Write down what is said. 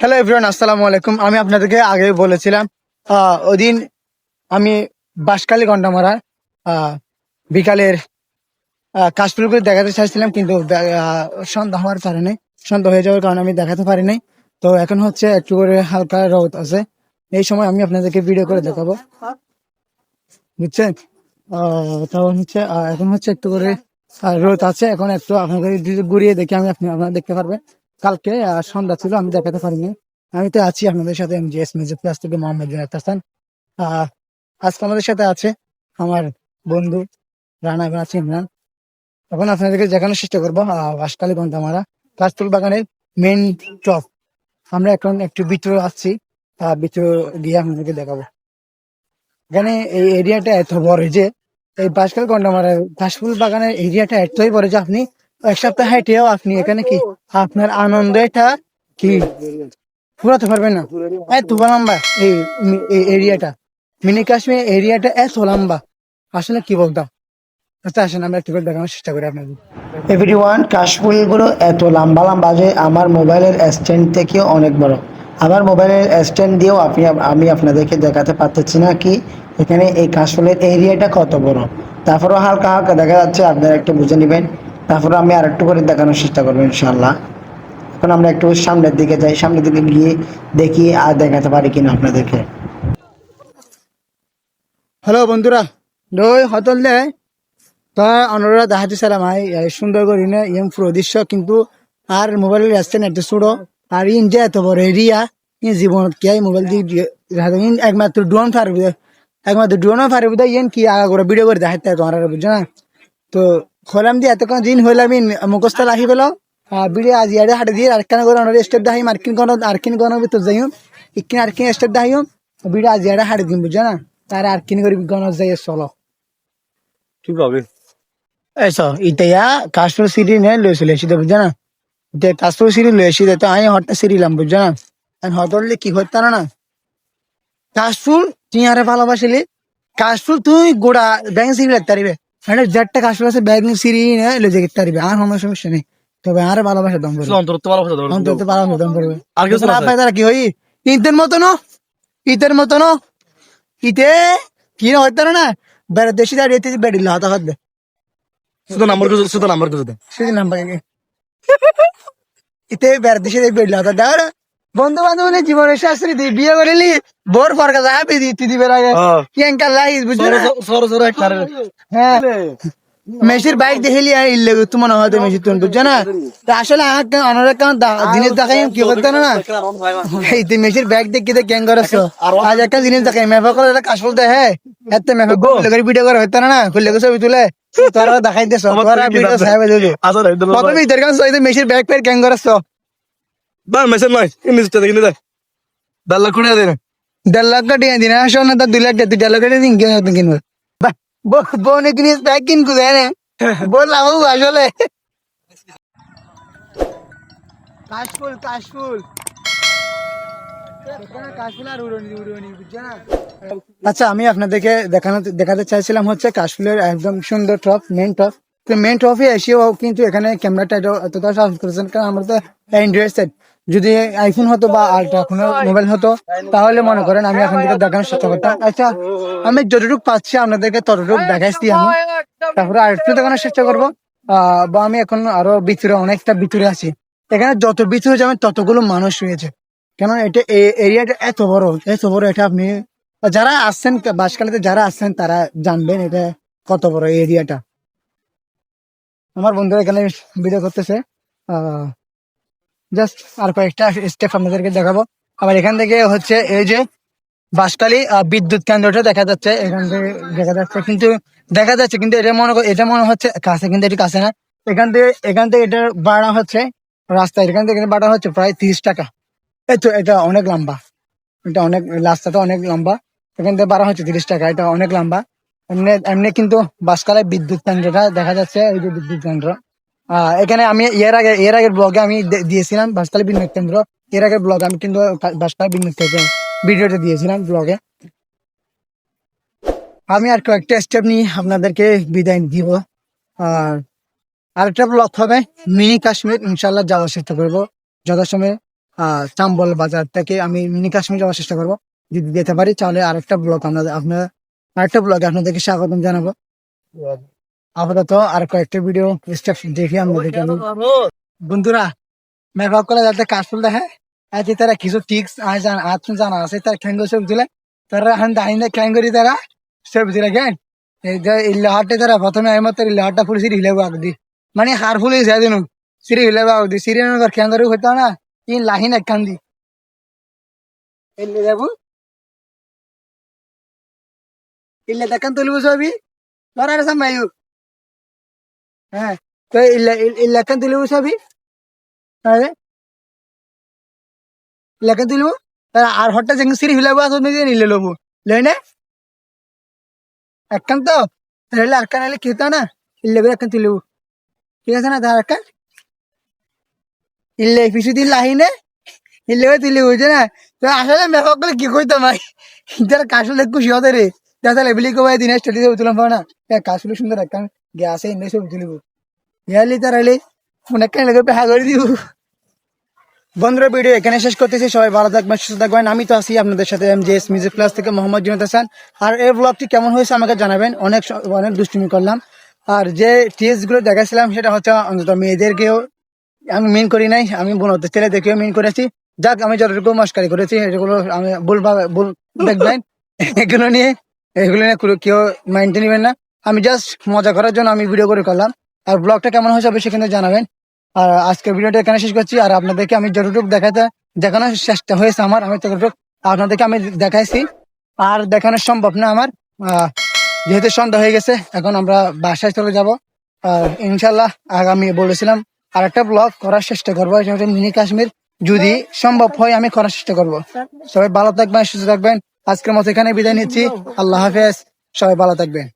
Hello everyone আসসালামু আলাইকুম। আমি আপনাদেরকে আগে বলেছিলাম ওদিন আমি বাঁশখালী গন্ডামারা বিকালের আহ, কাশফুলগুলো দেখাতে চাইছিলাম কিন্তু সন্ধ্যা হওয়ার কারণে সন্ধ্যা হয়ে যাওয়ার কারণে আমি দেখাতে পারি নাই তো এখন হচ্ছে একটু করে হালকা রোদ আছে। এই সময় আমি আপনাদেরকে ভিডিও করে দেখাবো। বুঝছেন? তখন হচ্ছে এখন হচ্ছে একটু করে রোদ আছে। এখন একটু আপনাদের ঘুরিয়ে দেখি আমি আপনি আপনারা দেখতে পারবেন। কালকে সন্ধ্যা ছিল, আমি দেখাতে পারিনি। আমি তো আছি আপনাদের সাথে, আমি জিএস মিউজিক প্লাস থেকে মোহাম্মদ বিন হাসান। আজকে আমাদের সাথে আছে আমার বন্ধু রানা এবং ইমরান। এখন আপনাদেরকে দেখানোর চেষ্টা করব বাসকালী গন্ধামারা কাশফুল বাগানের মেন টপ আমরা এখন একটু ভিতরে আসছি ভিতরে গিয়ে আপনাদেরকে দেখাবো। এখানে এই এরিয়াটা এত বড় যে, এই বাসকাল গন্ডামারা কাশফুল বাগানের এরিয়াটা এতই বড় যে, আপনি এক সপ্তাহ হেঁটেও আপনি এখানে কি? আপনার আনন্দটা কি? ফুরাতে পারবেন না? এত লম্বা, এই এরিয়াটা। মিনি কাশ্মীর এরিয়াটা এত লম্বা। আসলে কি বলতাম আচ্ছা আসেন, আমরা একটু করে দেখানোর চেষ্টা করি আপনাদের। এভরিওয়ান কাশফুলগুলো এত লম্বা লম্বা যে আমার মোবাইলের স্ট্যান্ড থেকেও অনেক বড়। আমার মোবাইলের স্ট্যান্ড দিয়েও আপনি আমি আপনাদেরকে দেখাতে পারতেছি না কি এখানে এই কাশফুলের এরিয়াটা কত বড়। তারপরেও হালকা হালকা দেখা যাচ্ছে, আপনারা একটু বুঝে নেবেন। তারপরে আমি আর একটু করে দেখানোর চেষ্টা করব ইনশাল্লাহ এখন আমরা একটু সামনের দিকে যাই। সামনের দিকে গিয়ে দেখি আর দেখাতে পারি কিনা আপনাদেরকে। হ্যালো বন্ধুরা। দই হতল দে তা অনুরাধ দেখাতে সালাম আই সুন্দর করি না ইয়ং পুরো দৃশ্য কিন্তু আর মোবাইলের রাস্তা না একটু ছোড়ো আর ইন যে এত বড় এরিয়া ইন জীবন কে মোবাইল দিয়ে ইন একমাত্র ড্রোন পারবে একমাত্র ড্রোনও পারবে তো ইন কি আগা করে ভিডিও করে দেখাতে তোমার বুঝছ না? তো খোলাম দিয়ে এতক্ষণ দিন হইলাম মুখস্থ রাখি পেল ভিডিও আজ ইয়ারে হাটে দিয়ে আরেকখানে করে অনার স্টেপ দেখাই মার্কিন কোন আর্কিন কোন ভিতর যাইম। ইকিন আর্কিন স্টেপ দেখাইম। ভিডিও আজ ইয়ারে হাটে দিন বুঝছ না? তার আর্কিন করে গণ যাই চলো। ঠিক হবে eso ইতিয়া কাশ্মীর সিটি নে লইছিল সেটা বুঝছ না? ইতে কাশ্মীর সিটি লইছিল তো আমি হঠাৎ সিটি লাম বুঝছ না? হটলে কি হইতা না? কাশফুল তুই আরে ভালোবাসিলি কাশফুল তুই গোড়া ব্যাংক সিরি লাগতে পারিবে মানে যেটা কাশফুল আছে ব্যাংক সিরি নে লই যেতে পারিবে আর কোনো সমস্যা নেই। তবে আরে ভালোবাসা দম করবে। অন্তর তো ভালো কথা ধরো। অন্তত ভালোবাসা দম করবে। আর কিছু আছে? তারা কি হই ঈদের মতো ন? ঈদের মতো ন? ঈদে কি না হইতা না? বেড়ে দেশি দাঁড়িয়ে বেড়িল হতা হত। শুধু নাম্বার কিছু শুধু নাম্বার কিছু দে। সেদিন নাম্বার ইতে বেড় দেশে বেড়লা তা দাও বন্ধু বান্ধব মানে জীবনের শাস্ত্রী তুই বিয়ে করিলি বোর ফরকা যা পেদি তুই দিবে আগে হ্যাঁ। কি এঙ্কাল লাইস বুঝলি না? সরো সরো একটা হ্যাঁ মেসির বাইক দেখিলি আর ইল্লে তুই মনে হয় মেসির তুমি বুঝছ না? তা আসলে আমাকে অনেক কারণ জিনিস দেখাই কি করতে না? না এই তুই মেসির ব্যাগ দেখে দেখে গ্যাং করেছ আজ একটা জিনিস দেখাই মেফা করে একটা কাশফুল দেহে এত মেফা খুলে করে ভিডিও করে হইতো না? না করে ছবি তুলে। তোরা দেখাই দেছ তোরা ভিডিও সাহেব আসলে কত ভিতর হইতে মেসির ব্যাগ পের গ্যাং করেছ বা মেসেজ নাই ইংলিশটা দেখি দে দাল্লা কুড়ে দে দেড় লাখ টাকা দিন আসো না দুই লাখ তুই দেড় লাখ দিন কিনে তুমি কিনবো বোন জিনিস ব্যাগ কিনকু দেয় না বললাম আসলে কাশফুল কাশফুল কাশফুল আর উড়নি উড়নি বুঝছ আচ্ছা আমি আপনাদেরকে দেখানো দেখাতে চাইছিলাম হচ্ছে কাশফুলের একদম সুন্দর টপ মেন টপ তো মেন টপে এসেও কিন্তু এখানে ক্যামেরাটা এতটা সাহায্য করেছেন কারণ আমরা তো অ্যান্ড্রয়েড সেট যদি আইফোন হতো বা আলট্রা কোনো মোবাইল হতো তাহলে মনে করেন আমি এখন থেকে দেখানোর চেষ্টা করতাম। আচ্ছা আমি যতটুকু পাচ্ছি আপনাদেরকে ততটুকু দেখাইছি আমি। তারপরে আরেকটু দেখানোর চেষ্টা করব। আহ, বা আমি এখন আরও ভিতরে অনেকটা ভিতরে আছি। এখানে যত ভিতরে যাবেন ততগুলো মানুষ রয়েছে। কেন এটা এরিয়াটা এত বড় এত বড় এটা আপনি যারা আসছেন বাসকালেতে যারা আসছেন তারা জানবেন এটা কত বড় এরিয়াটা। আমার বন্ধুরা এখানে ভিডিও করতেছে। জাস্ট আর কয়েকটা স্টেপ আপনাদেরকে দেখাবো। আবার এখান থেকে হচ্ছে এই যে বাসকালী বিদ্যুৎ কেন্দ্রটা দেখা যাচ্ছে। এখান থেকে দেখা যাচ্ছে, কিন্তু দেখা যাচ্ছে, কিন্তু এটা মনে এটা মনে হচ্ছে কাছে, কিন্তু এটা কাছে না। এখান থেকে এখান থেকে এটার ভাড়া হচ্ছে রাস্তা, এখান থেকে ভাড়া হচ্ছে প্রায় তিরিশ টাকা। এই তো, এটা অনেক লম্বা। এটা অনেক রাস্তাটা অনেক লম্বা। এখান থেকে ভাড়া হচ্ছে তিরিশ টাকা, এটা অনেক লম্বা। এমনি এমনি কিন্তু বাসকালায় বিদ্যুৎ কেন্দ্রটা দেখা যাচ্ছে, এই যে বিদ্যুৎ কেন্দ্র। এখানে আমি এর আগে, এর আগের ব্লগে আমি দিয়েছিলাম বাসকালী বিদ্যুৎ কেন্দ্র এর আগের ব্লগ আমি কিন্তু বাসকালী বিদ্যুৎ কেন্দ্র ভিডিওটা দিয়েছিলাম ব্লগে আমি আর কয়েকটা স্টেপ নিয়ে আপনাদেরকে বিদায় দিব আর আরেকটা ব্লগ হবে মিনি কাশ্মীর। ইনশাল্লাহ যাওয়ার চেষ্টা করব। যথাসময়ে চাম্বল বাজার থেকে আমি মিনি কাশ্মীর যাওয়ার চেষ্টা করব। যদি যেতে পারি, তাহলে আরেকটা ব্লগ আপনাদের আপনার আরেকটা ব্লগে আপনাদেরকে স্বাগতম জানাব। আপাতত আর কয়েকটা ভিডিও স্টেপ দেখি আপনাদেরকে আমি বন্ধুরা মেকআপ করে যাতে কাশফুল দেখে আজ তারা কিছু টিক্স আজ আজ জানা আছে তার খ্যাঙ্গ সব দিলে তারা হান দাহিন্দা খ্যাঙ্গরি তারা সব দিলে কেন এই যে ইল্লাহাটে তারা প্রথমে আমি মাত্র ইল্লাহাটটা ফুল সিরি হিলেবো আগদি মানে হার ফুল যায় দিন সিরি হিলেবো আগদি সিরি নগর খ্যাঙ্গরি হইতো না ইন লাহিন এক কান্দি ইল্লে যাব ইল্লে দেখান তুলবো ছবি লড়াই সামাইও হ্যাঁ তো কান তুলবো ছবি আরে লেখা দিল আর হঠাৎ যেখানে সিঁড়ি হিলাবো আসো নিলে লবো। লই না। একখান তো। তাহলে আরকান হলে কি হতো না? ইল্লে একখান তুই ঠিক আছে না তার একখান? ইল্লে পিছু দিন লাহিনে ইল্লে তুই লবো বুঝছে না। তো আসলে মেকআপ করলে কি কইতো ভাই? যারা কাশলে খুশি হতে রে। দেখা লেবলি কো ভাই দিনে স্টাডি দেবো তুলাম পাও না। কাশলে সুন্দর একখান। ইন্নে সব তুলিব ইয়ালি তার হলে লেগে বন্ধুরা ভিডিও এখানে শেষ করতেছি সবাই ভালো থাকবেন সুস্থ থাকবেন আমি তো আছি আপনাদের সাথে এম জেএস মিউজিক প্লাস থেকে মোহাম্মদ জুনাদ হাসান আর এই ব্লগটি কেমন হয়েছে আমাকে জানাবেন। অনেক অনেক দুষ্টুমি করলাম। আর যে টিএসগুলো দেখাছিলাম সেটা হচ্ছে অন্তত মেয়েদেরকেও আমি মিন করি নাই। আমি বোনদের ছেলে দেখেও মিন করেছি। যাক, আমি যতটুকু মস্কারি করেছি এগুলো আমি ভুলভাবে ভুল দেখবেন। এগুলো নিয়ে এগুলো নিয়ে কেউ মাইন্ডে নেবেন না। আমি জাস্ট মজা করার জন্য আমি ভিডিও করে করলাম আর ব্লগটা কেমন হয়েছে অবশ্যই কিন্তু জানাবেন। আর আজকের ভিডিওটা এখানে শেষ করছি। আর আপনাদেরকে আমি যতটুকু দেখাতে, দেখানোর চেষ্টা হয়েছে আমার, আমি ততটুকু আপনাদেরকে আমি দেখাইছি। আর দেখানো সম্ভব না আমার। যেহেতু সন্ধ্যা হয়ে গেছে, এখন আমরা বাসায় চলে যাব। আর ইনশাল্লাহ আগামী বলেছিলাম আর একটা ব্লগ করার চেষ্টা করব। মিনি কাশ্মীর। যদি সম্ভব হয় আমি করার চেষ্টা করব। সবাই ভালো থাকবেন, সুস্থ থাকবেন। আজকের মতো এখানে বিদায় নিচ্ছি। আল্লাহ হাফেজ। সবাই ভালো থাকবেন।